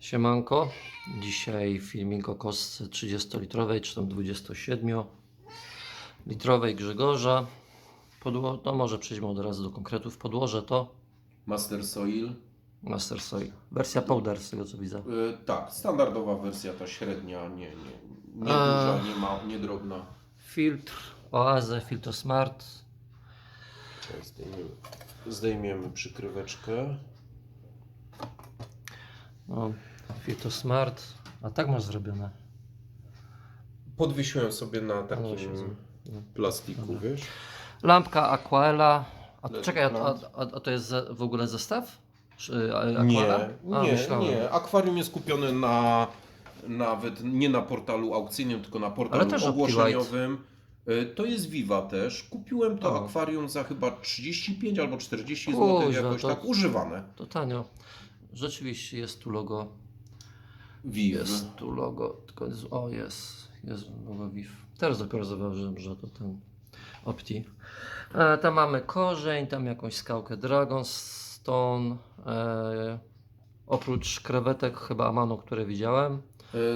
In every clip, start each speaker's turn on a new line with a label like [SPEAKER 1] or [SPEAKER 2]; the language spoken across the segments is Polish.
[SPEAKER 1] Siemanko, dzisiaj filmik o kostce 30-litrowej, czy tam 27-litrowej Grzegorza. Podło... No może przejdźmy od razu do konkretów. Podłoże to
[SPEAKER 2] Master Soil.
[SPEAKER 1] Master Soil. Wersja powder z tego co widzę.
[SPEAKER 2] Y, tak, standardowa wersja, ta średnia, nie, nie, nie duża, nie, ma, nie drobna.
[SPEAKER 1] Filtr Oaze Filtro Smart.
[SPEAKER 2] Zdejmiemy, zdejmiemy przykryweczkę.
[SPEAKER 1] Filtro Smart. A tak masz zrobione.
[SPEAKER 2] Podwiesiłem sobie na
[SPEAKER 1] No,
[SPEAKER 2] takim
[SPEAKER 1] się z- no.
[SPEAKER 2] plastiku, wiesz?
[SPEAKER 1] Lampka Aquaela. A
[SPEAKER 2] Led
[SPEAKER 1] czekaj, a, a, a, a to jest za, w ogóle zestaw? Czy, a,
[SPEAKER 2] Nie?
[SPEAKER 1] A,
[SPEAKER 2] nie,
[SPEAKER 1] myślałem.
[SPEAKER 2] nie. Akwarium jest kupione na nawet nie na portalu aukcyjnym, tylko na portalu
[SPEAKER 1] Ale też
[SPEAKER 2] ogłoszeniowym. Y, To jest Viva też. Kupiłem to
[SPEAKER 1] O.
[SPEAKER 2] akwarium za chyba 35 albo 40 zł,
[SPEAKER 1] Kuźwa,
[SPEAKER 2] jakoś
[SPEAKER 1] to-
[SPEAKER 2] tak używane.
[SPEAKER 1] To tanio. Rzeczywiście jest tu logo.
[SPEAKER 2] Viv.
[SPEAKER 1] Jest tu logo. Tylko jest, o jest. Jest logo VIF. Teraz dopiero zauważyłem, że to ten Opti. E, tam mamy korzeń, tam jakąś skałkę Dragonstone. E, oprócz krewetek chyba Amano, które widziałem.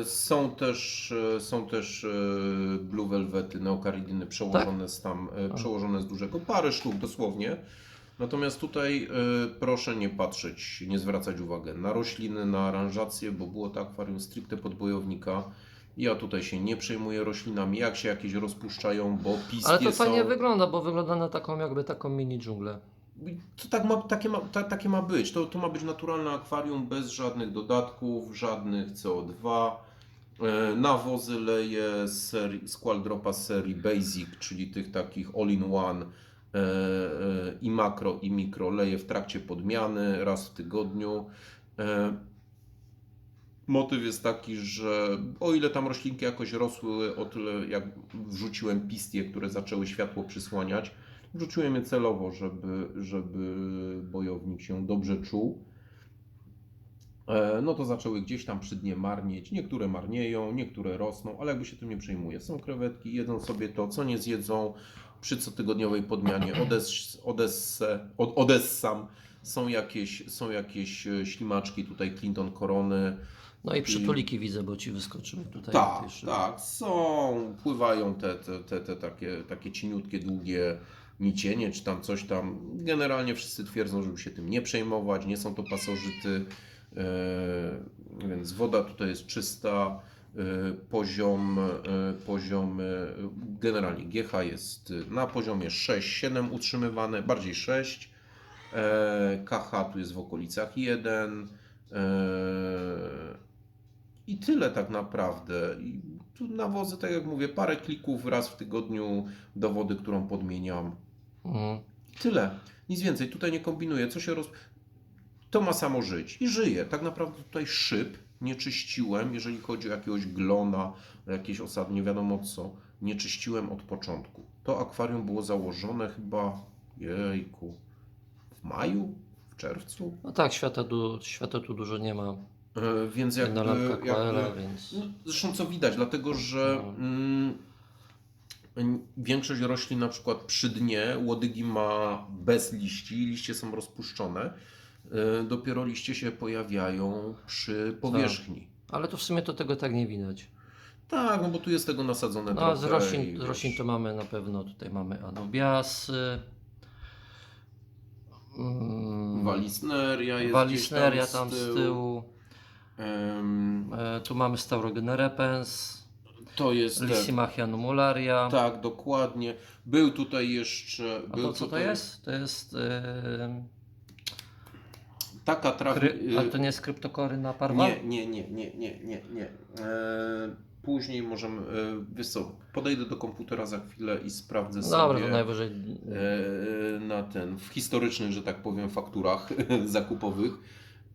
[SPEAKER 2] E, Są też, e, są też e, Blue Velvety, neokaridyny przełożone z tam, przełożone z dużego, parę sztuk dosłownie. Natomiast tutaj e, proszę nie patrzeć, nie zwracać uwagi na rośliny, na aranżację, bo było to akwarium stricte podbojownika. Ja tutaj się nie przejmuję roślinami, jak się jakieś rozpuszczają, bo pistkie
[SPEAKER 1] Ale to
[SPEAKER 2] są...
[SPEAKER 1] fajnie wygląda, bo wygląda na taką jakby taką mini dżunglę.
[SPEAKER 2] To tak ma, takie, ma, ta, takie ma być. To, to ma być naturalne akwarium bez żadnych dodatków, żadnych CO2. E, Nawozy leje z serii, Squall Dropa z serii Basic, czyli tych takich all-in-one i makro i mikro leje w trakcie podmiany raz w tygodniu. E, Motyw jest taki, że o ile tam roślinki jakoś rosły, o tyle jak wrzuciłem pistie, które zaczęły światło przysłaniać, Wrzuciłem je celowo, żeby, żeby bojownik się dobrze czuł. E, No to zaczęły gdzieś tam przy dnie marnieć. Niektóre marnieją, niektóre rosną, ale jakby się tym nie przejmuje. Są krewetki, jedzą sobie to, co nie zjedzą przy cotygodniowej podmianie Odes, Odessę, od, Odessam. Są jakieś, są jakieś e, ślimaczki, tutaj Clinton Korony.
[SPEAKER 1] No i przytuliki widzę, bo ci wyskoczyły tutaj.
[SPEAKER 2] Tak, tak, są, pływają te, te, te, te takie, takie cieniutkie, długie nicienie, czy tam coś tam. Generalnie wszyscy twierdzą, żeby się tym nie przejmować, nie są to pasożyty, e, więc woda tutaj jest czysta, poziom, e, poziom, e, generalnie GH jest na poziomie 6-7 utrzymywane, bardziej 6, e, KH tu jest w okolicach 1, e, i tyle tak naprawdę. I tu nawozy, tak jak mówię, parę klików raz w tygodniu do wody, którą podmieniam.
[SPEAKER 1] Mhm.
[SPEAKER 2] Tyle. Nic więcej. Tutaj nie kombinuję. Co się roz... To ma samo żyć. I żyje. Tak naprawdę tutaj szyb nie czyściłem, jeżeli chodzi o jakiegoś glona, jakieś osady, nie wiadomo co. Nie czyściłem od początku. To akwarium było założone chyba, jejku, w maju? W czerwcu?
[SPEAKER 1] No tak, świata, du, świata tu dużo nie ma.
[SPEAKER 2] E, Więc jakby,
[SPEAKER 1] Jedna lampka więc...
[SPEAKER 2] no, zresztą co widać, dlatego że
[SPEAKER 1] No.
[SPEAKER 2] mm, większość roślin na przykład przy dnie łodygi ma bez liści, liście są rozpuszczone. E, Dopiero liście się pojawiają przy powierzchni.
[SPEAKER 1] Ale to w sumie to tego tak nie widać.
[SPEAKER 2] Tak, no bo tu jest tego nasadzone
[SPEAKER 1] No,
[SPEAKER 2] trochę.
[SPEAKER 1] z roślin, z roślin to mamy na pewno, tutaj mamy anubiasy, mm,
[SPEAKER 2] Walisneria jest
[SPEAKER 1] walisneria tam z tyłu,
[SPEAKER 2] Em,
[SPEAKER 1] e, tu mamy Staurogyne repens,
[SPEAKER 2] to jest...
[SPEAKER 1] Lysimachia numularia.
[SPEAKER 2] Tak, dokładnie. Był tutaj jeszcze...
[SPEAKER 1] A
[SPEAKER 2] był
[SPEAKER 1] to co to
[SPEAKER 2] tutaj
[SPEAKER 1] jest? To jest... E,
[SPEAKER 2] Taka trafi...
[SPEAKER 1] kry, a to nie jest kryptokoryna parwa?
[SPEAKER 2] Nie, nie, nie, nie, nie, nie, nie. E, później możemy, e, wiesz co, podejdę do komputera za chwilę i sprawdzę
[SPEAKER 1] No Dobra,
[SPEAKER 2] sobie
[SPEAKER 1] to najwyżej...
[SPEAKER 2] e, na ten, w historycznych, że tak powiem, fakturach zakupowych.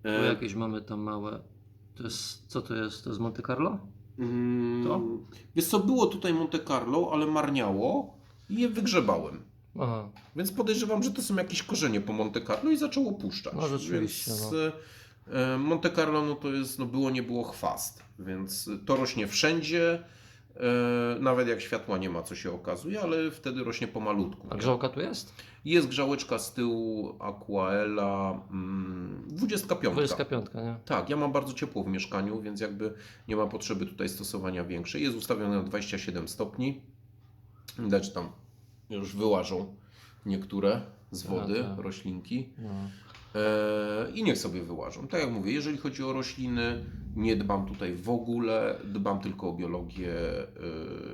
[SPEAKER 2] E,
[SPEAKER 1] jakieś mamy tam małe... To jest, co to jest? To jest Monte Carlo?
[SPEAKER 2] mm,
[SPEAKER 1] to?
[SPEAKER 2] Wiesz co, było tutaj Monte Carlo, ale marniało i je wygrzebałem.
[SPEAKER 1] Aha.
[SPEAKER 2] Więc podejrzewam, że to są jakieś korzenie po Monte Carlo i zaczęło puszczać.
[SPEAKER 1] No, rzeczywiście,
[SPEAKER 2] Więc
[SPEAKER 1] no.
[SPEAKER 2] e, Monte Carlo no to jest, no było, nie było chwast. Więc to rośnie wszędzie. E, nawet jak światła nie ma, co się okazuje, ale wtedy rośnie pomalutku.
[SPEAKER 1] A grzałka tu jest?
[SPEAKER 2] Jest grzałeczka z tyłu Aquaela mm, 25.
[SPEAKER 1] 25, nie?
[SPEAKER 2] Tak, ja mam bardzo ciepło w mieszkaniu, więc jakby nie ma potrzeby tutaj stosowania większej. Jest ustawione na 27 stopni. Widać tam już wyłażą niektóre z wody,
[SPEAKER 1] A, tak.
[SPEAKER 2] roślinki.
[SPEAKER 1] No.
[SPEAKER 2] E, I niech sobie wyłażą. Tak jak mówię, jeżeli chodzi o rośliny, nie dbam tutaj w ogóle, dbam tylko o biologię e,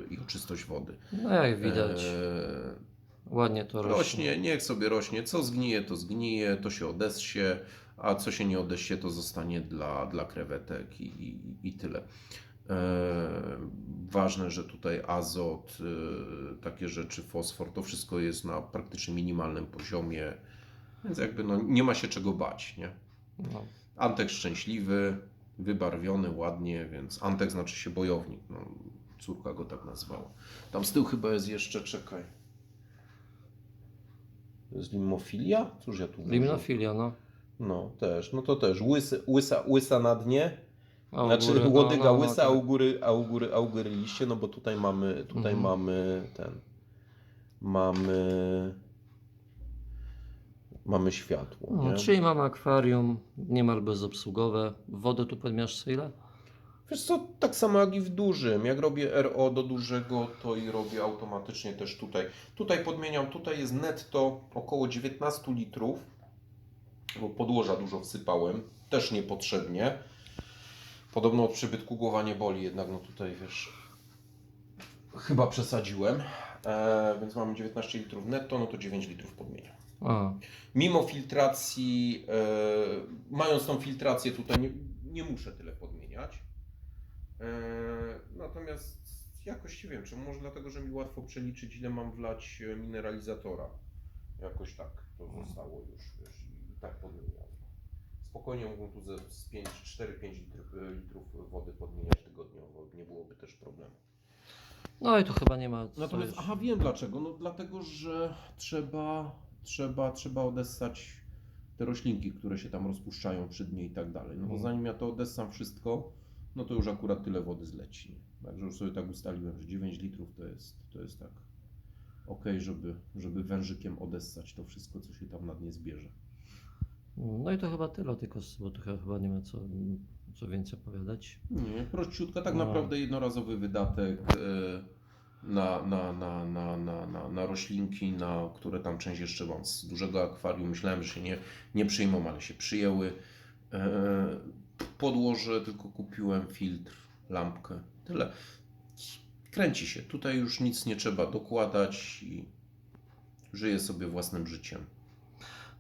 [SPEAKER 2] i o czystość wody.
[SPEAKER 1] no jak widać,
[SPEAKER 2] E,
[SPEAKER 1] ładnie to rośnie.
[SPEAKER 2] rośnie, niech sobie rośnie. Co zgnije, to zgnije, to się odessie, a co się nie odessie, to zostanie dla, dla krewetek i, i, i tyle. E, ważne, że tutaj azot, e, takie rzeczy, fosfor, to wszystko jest na praktycznie minimalnym poziomie, więc jakby no, nie ma się czego bać, nie?
[SPEAKER 1] No.
[SPEAKER 2] Antek szczęśliwy, wybarwiony ładnie, więc Antek znaczy się bojownik. No, córka go tak nazwała. Tam z tyłu chyba jest jeszcze, czekaj. To jest limofilia? Cóż ja tu mówię?
[SPEAKER 1] Limnofilia, no.
[SPEAKER 2] No też, no to też. Łysy, łysa, łysa na dnie,
[SPEAKER 1] A u
[SPEAKER 2] znaczy
[SPEAKER 1] góry, no,
[SPEAKER 2] łodyga
[SPEAKER 1] no, no,
[SPEAKER 2] łysa, a
[SPEAKER 1] tak.
[SPEAKER 2] u góry, a u góry, a u góry liście, no bo tutaj mamy, tutaj
[SPEAKER 1] Mhm.
[SPEAKER 2] mamy ten, mamy, mamy światło,
[SPEAKER 1] No, czyli mam akwarium niemal bezobsługowe. Wodę tu podmiasz co ile?
[SPEAKER 2] Wiesz co, tak samo jak i w dużym. Jak robię RO do dużego, to i robię automatycznie też tutaj. Tutaj podmieniam, tutaj jest netto około 19 litrów, bo podłoża dużo wsypałem, też niepotrzebnie. Podobno od przybytku głowa nie boli, jednak no tutaj wiesz, chyba przesadziłem. E, więc mamy 19 litrów netto, no to 9 litrów podmieniam.
[SPEAKER 1] A,
[SPEAKER 2] Mimo filtracji, e, mając tą filtrację tutaj nie, nie muszę tyle podmieniać. E, natomiast jakoś nie wiem, czy może dlatego, że mi łatwo przeliczyć ile mam wlać e, mineralizatora. Jakoś tak to zostało już, wiesz, i tak podmieniam. Spokojnie mógłbym tu ze z 5, 4-5 litrów, e, litrów wody podmieniać tygodniowo, nie byłoby też problemu.
[SPEAKER 1] no i tu chyba nie ma.
[SPEAKER 2] Natomiast, aha, wiem dlaczego. No dlatego, że trzeba, trzeba, trzeba odessać te roślinki, które się tam rozpuszczają przy dnie i tak dalej. No bo
[SPEAKER 1] Mhm.
[SPEAKER 2] zanim ja to odessam wszystko, no to już akurat tyle wody zleci. Także już sobie tak ustaliłem, że 9 litrów to jest, to jest tak ok, żeby, żeby wężykiem odessać to wszystko, co się tam na dnie zbierze.
[SPEAKER 1] No i to chyba tyle, tylko bo tu chyba nie ma co, co więcej opowiadać.
[SPEAKER 2] Nie, prościutka, tak
[SPEAKER 1] No.
[SPEAKER 2] naprawdę jednorazowy wydatek e, na, na, na, na, na, na, na roślinki, na które tam część jeszcze mam z dużego akwarium. Myślałem, że się nie, nie przyjmą, ale się przyjęły. E, Podłoże tylko kupiłem, filtr, lampkę, tyle. Kręci się, tutaj już nic nie trzeba dokładać i żyję sobie własnym życiem.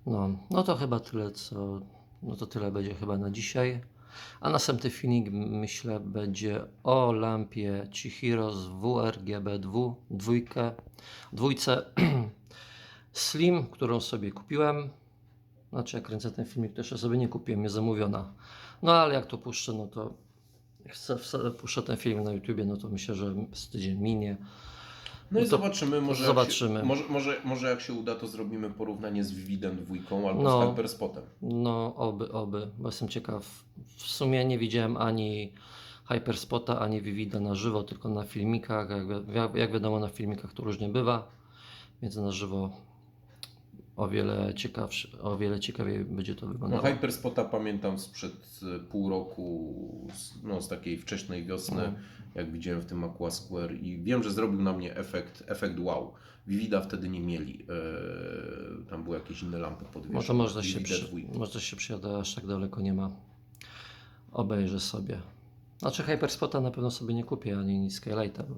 [SPEAKER 1] No, no to chyba tyle, co. No to tyle będzie chyba na dzisiaj. A następny filmik myślę będzie o lampie Chihiro z WRGB2 dwójkę, dwójce Slim, którą sobie kupiłem. Znaczy jak kręcę ten filmik, to jeszcze sobie nie kupiłem, jest zamówiona. No ale jak to puszczę, no to chcę, puszczę ten film na YouTubie, no to myślę, że z tydzień minie.
[SPEAKER 2] No, i
[SPEAKER 1] No
[SPEAKER 2] zobaczymy, może,
[SPEAKER 1] zobaczymy.
[SPEAKER 2] Jak się, może, może, może jak się uda, to zrobimy porównanie z Vividem dwójką albo
[SPEAKER 1] No.
[SPEAKER 2] z Hyperspotem.
[SPEAKER 1] No, oby, oby, bo jestem ciekaw. W sumie nie widziałem ani Hyperspota, ani Vivida na żywo, tylko na filmikach. Jak, jak wiadomo, na filmikach to różnie bywa, więc na żywo o wiele, ciekawsze, o wiele ciekawiej będzie to
[SPEAKER 2] No,
[SPEAKER 1] wyglądało.
[SPEAKER 2] Hyperspota pamiętam sprzed e, pół roku, z, no, z takiej wczesnej wiosny,
[SPEAKER 1] No.
[SPEAKER 2] jak widziałem w tym Aqua Square i wiem, że zrobił na mnie efekt, efekt wow. Vivida wtedy nie mieli, e, tam były jakieś inne lampy podwieszone.
[SPEAKER 1] No to można się, przy, można się przyjadę, aż tak daleko nie ma. Obejrzę sobie. Znaczy Hyperspota na pewno sobie nie kupię, ani Skylighta, bo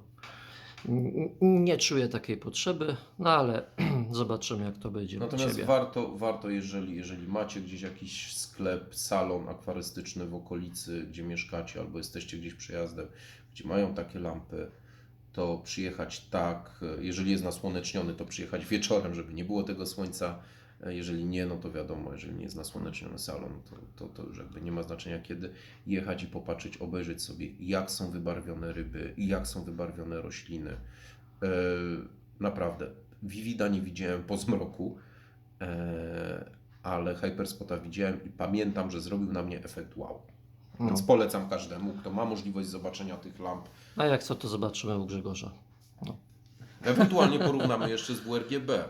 [SPEAKER 1] nie czuję takiej potrzeby, no ale zobaczymy jak to będzie
[SPEAKER 2] Natomiast warto, warto jeżeli, jeżeli macie gdzieś jakiś sklep, salon akwarystyczny w okolicy, gdzie mieszkacie, albo jesteście gdzieś przejazdem, gdzie mają takie lampy, to przyjechać tak, jeżeli jest nasłoneczniony, to przyjechać wieczorem, żeby nie było tego słońca. E, Jeżeli nie, no to wiadomo, jeżeli nie jest nasłoneczniony salon, to, to, to już jakby nie ma znaczenia kiedy jechać i popatrzeć, obejrzeć sobie, jak są wybarwione ryby i jak są wybarwione rośliny. E, naprawdę, Vivida nie widziałem po zmroku, e, ale Hyperspota widziałem i pamiętam, że zrobił na mnie efekt wow.
[SPEAKER 1] No.
[SPEAKER 2] Więc polecam każdemu, kto ma możliwość zobaczenia tych lamp.
[SPEAKER 1] A jak co, to zobaczymy u Grzegorza.
[SPEAKER 2] Ewentualnie porównamy jeszcze z WRGB,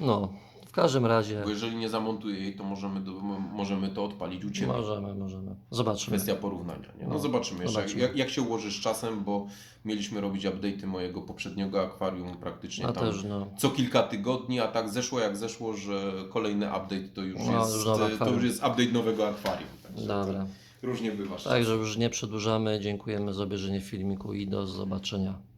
[SPEAKER 1] No, w każdym razie
[SPEAKER 2] bo jeżeli nie zamontuję jej, to możemy, do, możemy to odpalić u Ciebie.
[SPEAKER 1] możemy, możemy. Zobaczymy.
[SPEAKER 2] Kwestia porównania. Nie? No,
[SPEAKER 1] No,
[SPEAKER 2] zobaczymy jeszcze,
[SPEAKER 1] zobaczymy.
[SPEAKER 2] Jak, jak się ułoży z czasem, bo mieliśmy robić update'y mojego poprzedniego akwarium praktycznie
[SPEAKER 1] A
[SPEAKER 2] tam
[SPEAKER 1] też no.
[SPEAKER 2] co kilka tygodni, a tak zeszło jak zeszło, że kolejny update to już,
[SPEAKER 1] No,
[SPEAKER 2] jest,
[SPEAKER 1] już
[SPEAKER 2] to już jest update nowego akwarium. Także
[SPEAKER 1] Dobra.
[SPEAKER 2] Różnie bywa.
[SPEAKER 1] Także już nie przedłużamy. Dziękujemy za obejrzenie filmiku i do zobaczenia.